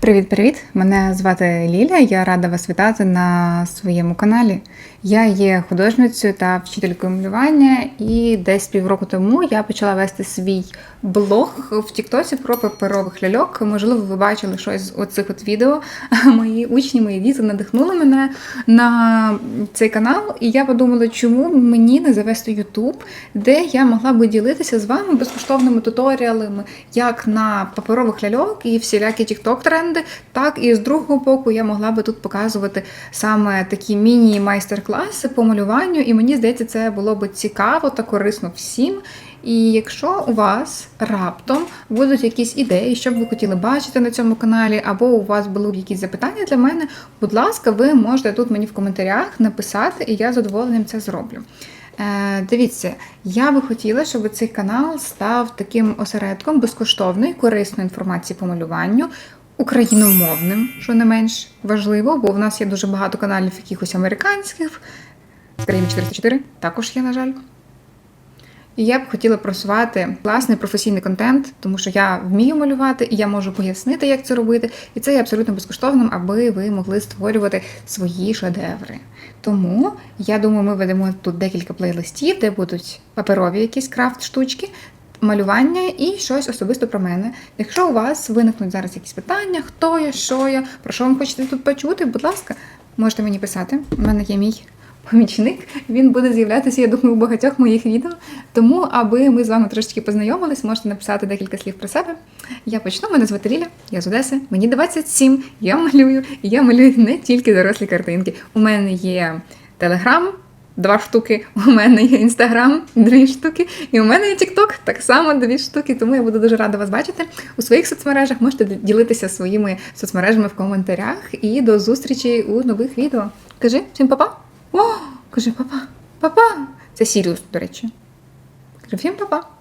Привіт-привіт! Мене звати Ліля. Я рада вас вітати на своєму каналі. Я є художницею та вчителькою малювання, і десь півроку тому я почала вести свій блог в Тіктосі про паперових ляльок. Можливо, ви бачили щось з оцих от відео. Мої учні, мої діти надихнули мене на цей канал, і я подумала, чому мені не завести Ютуб, де я могла би ділитися з вами безкоштовними туторіалами, як на паперових ляльок і всілякі тікток тренди, так і з другого боку я могла би тут показувати саме такі міні-майстер-класи по малюванню, і мені здається, це було би цікаво та корисно всім. І якщо у вас раптом будуть якісь ідеї, що б ви хотіли бачити на цьому каналі, або у вас були б якісь запитання для мене, будь ласка, ви можете тут мені в коментарях написати, і я з задоволенням це зроблю. Е, дивіться, я би хотіла, щоб цей канал став таким осередком безкоштовної, корисної інформації по малюванню, україномовним, що не менш важливо, бо в нас є дуже багато каналів якихось американських. Країни 404 також є, на жаль. І я б хотіла просувати класний професійний контент, тому що я вмію малювати і я можу пояснити, як це робити. І це є абсолютно безкоштовним, аби ви могли створювати свої шедеври. Тому я думаю, ми ведемо тут декілька плейлистів, де будуть паперові якісь крафт штучки. Малювання і щось особисто про мене. Якщо у вас виникнуть зараз якісь питання, хто я, що я, про що ви хочете тут почути, будь ласка, можете мені писати. У мене є мій помічник. Він буде з'являтися, я думаю, у багатьох моїх відео. Тому, аби ми з вами трошечки познайомились, можете написати декілька слів про себе. Я почну. Мене звати Ліля, я з Одеси, мені 27, я малюю, і я малюю не тільки дорослі картинки. У мене є телеграм. Два штуки, у мене є інстаграм, дві штуки, і у мене є Тікток, так само дві штуки. Тому я буду дуже рада вас бачити у своїх соцмережах. Можете ділитися своїми соцмережами в коментарях. І до зустрічі у нових відео. Кажи всім па-па! О, кажи папа, папа. Це Сіріус, до речі. Кажи всім папа.